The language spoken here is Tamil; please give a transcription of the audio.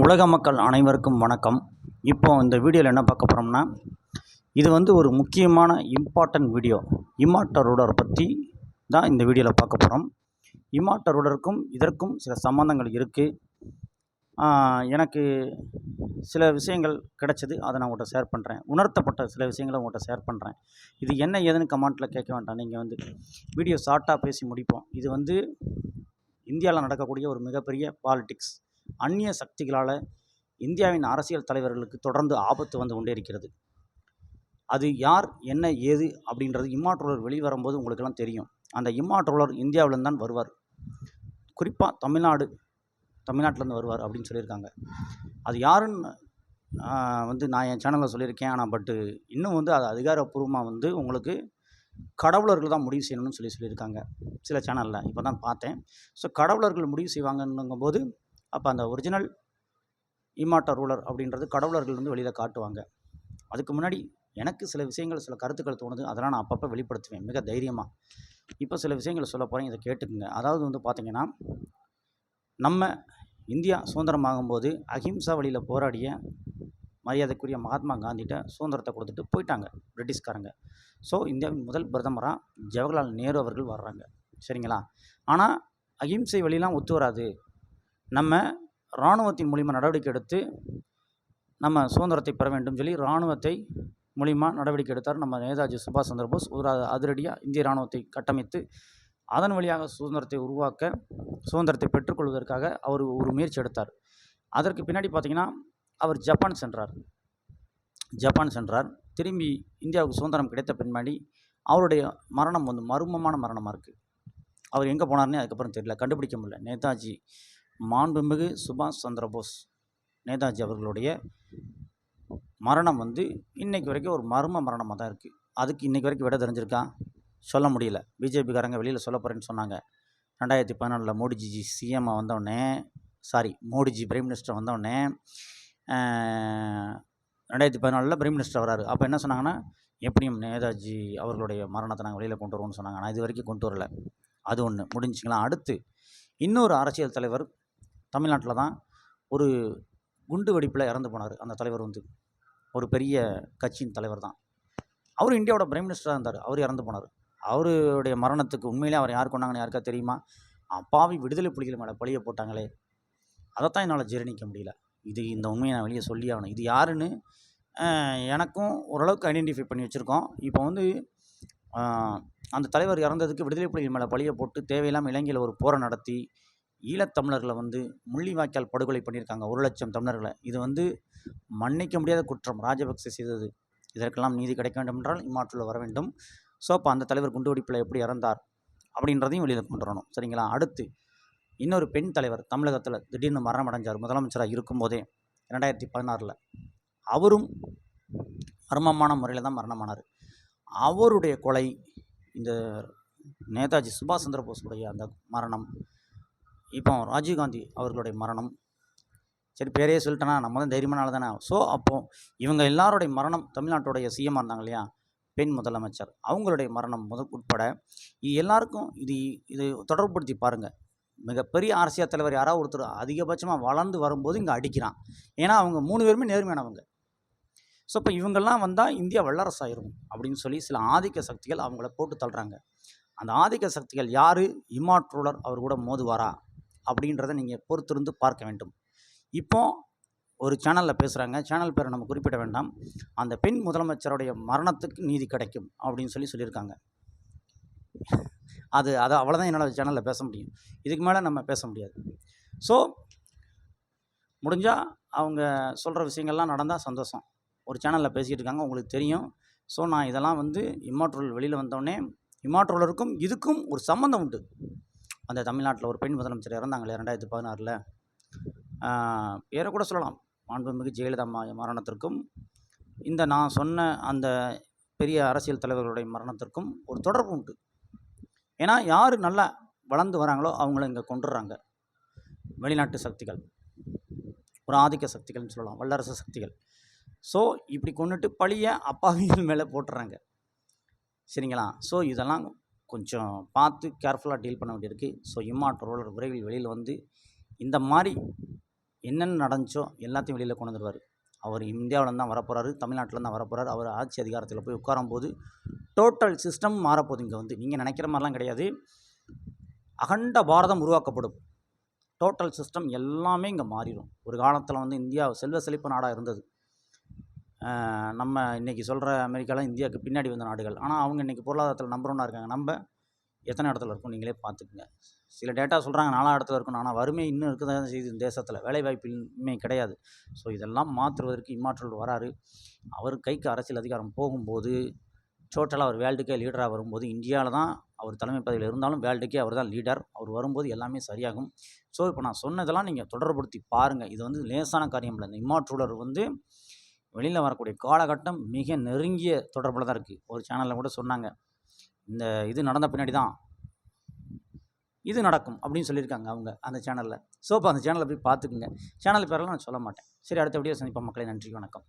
உலக மக்கள் அனைவருக்கும் வணக்கம். இப்போ இந்த வீடியோவில் என்ன பார்க்க போகிறோம்னா இது வந்து ஒரு முக்கியமான இம்பார்ட்டன்ட் வீடியோ இமாட்டர் ரூடர் பற்றி தான் இந்த வீடியோவில் பார்க்க போகிறோம் இமாட்டர் ரூடருக்கும் இதற்கும் சில சம்பந்தங்கள் இருக்குது எனக்கு சில விஷயங்கள் கிடைச்சது அதை நான் உங்கள்கிட்ட ஷேர் பண்ணுறேன் உணர்த்தப்பட்ட சில விஷயங்களை உங்கள்கிட்ட ஷேர் பண்ணுறேன் இது என்ன ஏதுன்னு கமெண்ட்டில் கேட்க வேண்டாம். நீங்கள் வந்து வீடியோ ஷார்ட்டாக பேசி முடிப்போம். இது வந்து இந்தியாவில் நடக்கக்கூடிய ஒரு மிகப்பெரிய பாலிட்டிக்ஸ் அந்நிய சக்திகளால் இந்தியாவின் அரசியல் தலைவர்களுக்கு தொடர்ந்து ஆபத்து வந்து கொண்டே இருக்கிறது. அது யார் என்ன ஏது அப்படின்றது இம்மாற்றோலர் வெளிவரும்போது உங்களுக்கெல்லாம் தெரியும். அந்த இம்மாற்றோலர் இந்தியாவிலேருந்து தான் வருவார். குறிப்பாக தமிழ்நாடு தமிழ்நாட்டிலேருந்து வருவார் அப்படின்னு சொல்லியிருக்காங்க. அது யாருன்னு வந்து நான் என் சேனலில் சொல்லியிருக்கேன். ஆனால் பட்டு இன்னும் வந்து அது அதிகாரப்பூர்வமாக வந்து உங்களுக்கு கடவுளர்கள் தான் முடிவு செய்யணும்னு சொல்லி சொல்லியிருக்காங்க. சில சேனலில் இப்போ தான் பார்த்தேன். ஸோ கடவுளர்கள் முடிவு செய்வாங்கன்னுங்கும்போது அப்போ அந்த ஒரிஜினல் இமாட்டா ரூலர் அப்படின்றது கடவுளர்கள் வந்து வெளியில் காட்டுவாங்க. அதுக்கு முன்னாடி எனக்கு சில விஷயங்கள் சில கருத்துக்கள் தோணுது. அதெல்லாம் நான் அப்பப்போ வெளிப்படுத்துவேன். மிக தைரியமாக இப்போ சில விஷயங்களை சொல்ல போகிறேன் இதை கேட்டுக்குங்க. அதாவது வந்து பார்த்திங்கன்னா நம்ம இந்தியா சுதந்திரமாகும்போது அஹிம்சா வழியில் போராடிய மரியாதைக்குரிய மகாத்மா காந்திகிட்ட சுதந்திரத்தை கொடுத்துட்டு போயிட்டாங்க. பிரிட்டிஷ்காரங்க. ஸோ இந்தியாவின் முதல் பிரதமராக ஜவஹர்லால் நேரு அவர்கள் வர்றாங்க. சரிங்களா? ஆனால் அகிம்சை வழிலாம் ஒத்து வராது. நம்ம இராணுவத்தின் மூலிமா நடவடிக்கை எடுத்து நம்ம சுதந்திரத்தை பெற வேண்டும் சொல்லி இராணுவத்தை மூலிமா நடவடிக்கை எடுத்தார் நம்ம நேதாஜி சுபாஷ் சந்திரபோஸ் ஒரு அதிரடியாக இந்திய இராணுவத்தை கட்டமைத்து அதன் வழியாக சுதந்திரத்தை உருவாக்க சுதந்திரத்தை பெற்றுக்கொள்வதற்காக அவர் ஒரு முயற்சி எடுத்தார். அதற்கு பின்னாடி பார்த்தீங்கன்னா அவர் ஜப்பான் சென்றார். ஜப்பான் சென்றார். திரும்பி இந்தியாவுக்கு சுதந்திரம் கிடைத்த பின்னாடி அவருடைய மரணம் வந்து மர்மமான மரணமாக இருக்குது அவர் எங்கே போனார்னே அதுக்கப்புறம் தெரியல. கண்டுபிடிக்க முடியல. நேதாஜி மாண்புமிகு சுபாஷ் சந்திரபோஸ் நேதாஜி அவர்களுடைய மரணம் வந்து இன்னைக்கு வரைக்கும் ஒரு மர்ம மரணமாக தான் இருக்குது அதுக்கு இன்றைக்கி வரைக்கும் விட தெரிஞ்சிருக்கான் சொல்ல முடியல. பிஜேபிக்காரங்க வெளியில் சொல்ல போகிறேன்னு சொன்னாங்க. ரெண்டாயிரத்தி பதினாலில் மோடிஜி சிஎம்மாக வந்தோடனே சாரி மோடிஜி பிரைம் மினிஸ்டர் வந்தோடனே ரெண்டாயிரத்தி பதினாலில் பிரைம் மினிஸ்டர் வராரு. அப்போ என்ன சொன்னாங்கன்னா எப்படியும் நேதாஜி அவர்களுடைய மரணத்தை நாங்கள் வெளியில் கொண்டு வருவோம்னு சொன்னாங்க. ஆனால் இது வரைக்கும் கொண்டு வரல. அது ஒன்று முடிஞ்சுங்களா அடுத்து இன்னொரு அரசியல் தலைவர் தமிழ்நாட்டில் தான் ஒரு குண்டு வெடிப்பில் இறந்து போனார் அந்த தலைவர் வந்து. ஒரு பெரிய கட்சியின் தலைவர் தான். அவர் இந்தியாவோட பிரைம் மினிஸ்டராக இருந்தார். அவர் இறந்து போனார். அவருடைய மரணத்துக்கு உண்மையிலே அவர் யார் கொண்டாங்கன்னு யாருக்கா தெரியுமா? அப்பாவி விடுதலை புலிகள் மேலே பழிய போட்டாங்களே. அதைத்தான் என்னால் ஜீரணிக்க முடியல. இது இந்த உண்மையை நான் வெளியே சொல்லி ஆகணும். இது யாருன்னு எனக்கும் ஓரளவுக்கு ஐடென்டிஃபை பண்ணி வச்சுருக்கோம். இப்போ வந்து அந்த தலைவர் இறந்ததுக்கு விடுதலை புலிகள் மேலே பழிய போட்டு தேவையில்லாமல் இலங்கையில் ஒரு போரை நடத்தி ஈழத்தமிழர்களை வந்து முள்ளிவாய்க்கால் படுகொலை பண்ணியிருக்காங்க. ஒரு லட்சம் தமிழர்களை. இது வந்து மன்னிக்க முடியாத குற்றம். ராஜபக்சே செய்தது. இதற்கெல்லாம் நீதி கிடைக்க வேண்டும் என்றால் இம்மாற்றில் வர வேண்டும். ஸோ அப்போ அந்த தலைவர் குண்டுவெடிப்பில் எப்படி இறந்தார் அப்படின்றதையும் வெளியில் கொண்டு வரணும். சரிங்களா? அடுத்து இன்னொரு பெண் தலைவர் தமிழகத்தில் திடீர்னு மரணம் அடைஞ்சார். முதலமைச்சராக இருக்கும்போதே ரெண்டாயிரத்தி பதினாறில். அவரும் மர்மமான முறையில் தான் மரணமானார். அவருடைய கொலை இந்த நேதாஜி சுபாஷ் சந்திர போஸுடைய அந்த மரணம் இப்போ ராஜீவ்காந்தி அவர்களுடைய மரணம். சரி பேரையே சொல்லிட்டேனா நம்ம தான் தைரியமான ஆள் தானே? ஸோ அப்போ இவங்க எல்லாருடைய மரணம் தமிழ்நாட்டுடைய சிஎம் இருந்தாங்க இல்லையா? பெண் முதலமைச்சர். அவங்களுடைய மரணம் முத உட்பட இது எல்லாருக்கும் இது இது தொடர்புபடுத்தி பாருங்கள் மிகப்பெரிய அரசியல் தலைவர் யாராவது ஒருத்தர் அதிகபட்சமாக வளர்ந்து வரும்போது இங்கே அடிக்கிறான். ஏன்னா அவங்க மூணு பேருமே நேர்மையானவங்க. ஸோ இப்போ இவங்கெல்லாம் வந்தால் இந்தியா வல்லரசாயிரும் அப்படின்னு சொல்லி சில ஆதிக்க சக்திகள் அவங்கள போட்டு தள்ளுறாங்க. அந்த ஆதிக்க சக்திகள் யார்? இமாட்ரூலர் அவர் கூட மோதுவாரா? அப்படின்றத நீங்கள் பொறுத்திருந்து பார்க்க வேண்டும். இப்போ ஒரு சேனலில் பேசுகிறாங்க சேனல் பேரை நம்ம குறிப்பிட வேண்டாம். அந்த பெண் முதலமைச்சருடைய மரணத்துக்கு நீதி கிடைக்கும் அப்படின்னு சொல்லி சொல்லியிருக்காங்க. அது அது அவ்வளோதான் என்னால் சேனலில் பேச முடியும். இதுக்கு மேலே நம்ம பேச முடியாது. ஸோ முடிஞ்சால் அவங்க சொல்கிற விஷயங்கள்லாம் நடந்தால் சந்தோஷம். ஒரு சேனலில் பேசிகிட்டு இருக்காங்க. உங்களுக்கு தெரியும். ஸோ நான் இதெல்லாம் வந்து இம்மாற்றூல் வெளியில் வந்தோடனே இம்மாற்றூலருக்கும் இதுக்கும் ஒரு சம்மந்தம் உண்டு. அந்த தமிழ்நாட்டில் ஒரு பெண் முதலமைச்சர் இறந்தாங்களே ரெண்டாயிரத்தி பதினாறில். ஏறக்கூட கூட சொல்லலாம். மாண்புமிகு ஜெயலலிதா அம்மா மரணத்திற்கும் இந்த நான் சொன்ன அந்த பெரிய அரசியல் தலைவர்களுடைய மரணத்திற்கும் ஒரு தொடர்பு உண்டு. ஏன்னா யார் நல்லா வளர்ந்து வராங்களோ அவங்கள இங்கே கொண்டுடுறாங்க வெளிநாட்டு சக்திகள் ஒரு ஆதிக்க சக்திகள்னு சொல்லலாம் வல்லரசு சக்திகள். ஸோ இப்படி கொண்டுட்டு பழிய அப்பாவிகள் மேலே போட்டுறாங்க. சரிங்களா? ஸோ இதெல்லாம் கொஞ்சம் பார்த்து கேர்ஃபுல்லாக டீல் பண்ண வேண்டியிருக்கு. ஸோ இம்மாட் ரோலர் விரைவில் வெளியில் வந்து இந்த மாதிரி என்னென்ன நடந்துச்சோ எல்லாத்தையும் வெளியில் கொண்டு வந்துடுவார் அவர் இந்தியாவிலேருந்து தான் வரப்போகிறாரு தமிழ்நாட்டில் தான் வரப்போகிறார் அவர் ஆட்சி அதிகாரத்தில் போய் உட்காரும்போது டோட்டல் சிஸ்டம் மாறப்போகுது இங்கே வந்து. நீங்கள் நினைக்கிற மாதிரிலாம் கிடையாது. அகண்ட பாரதம் உருவாக்கப்படும். டோட்டல் சிஸ்டம் எல்லாமே இங்கே மாறிடும். ஒரு காலத்தில் வந்து இந்தியா செல்வ செழிப்பு நாடாக இருந்தது. நம்ம இன்றைக்கி சொல்கிற அமெரிக்காலாம் இந்தியாவுக்கு பின்னாடி வந்த நாடுகள். ஆனால் அவங்க இன்றைக்கி பொருளாதாரத்தில் நம்பர் ஒன்றா இருக்காங்க. நம்ம எத்தனை இடத்துல இருக்கோம்? நீங்களே பார்த்துக்குங்க. சில டேட்டா சொல்கிறாங்க நாலாம் இடத்துல இருக்கணும் ஆனால் வறுமை இன்னும் இருக்க தான் செய்யுது இந்த தேசத்தில். வேலைவாய்ப்பு இன்மை கிடையாது. ஸோ இதெல்லாம் மாற்றுவதற்கு இம்மாற்றல் வராரு. அவர் கைக்கு அரசியல் அதிகாரம் போகும்போது டோட்டலாக அவர் வேர்ல்டுக்கே லீடராக வரும்போது இந்தியாவில் தான் அவர் தலைமை பதவியில் இருந்தாலும் வேர்ல்டுக்கே அவர் தான் லீடர் அவர் வரும்போது எல்லாமே சரியாகும். ஸோ இப்போ நான் சொன்னதெல்லாம் நீங்கள் தொடர்படுத்தி பாருங்கள் இது வந்து லேசான காரியம் இல்லை. இந்த இம்மாற்றுலர் வந்து வெளியில் வரக்கூடிய காலகட்டம் மிக நெருங்கிய தொடர்பில் தான் இருக்குது ஒரு சேனலில் கூட சொன்னாங்க. இந்த இது நடந்த பின்னாடி தான் இது நடக்கும் அப்படின்னு சொல்லியிருக்காங்க அவங்க அந்த சேனலில் ஸோ இப்போ அந்த சேனலை போய் பார்த்துக்குங்க. சேனல் பேரெல்லாம் நான் சொல்ல மாட்டேன். சரி அடுத்த வீடியோ சந்திப்போம் மக்களை. நன்றி வணக்கம்.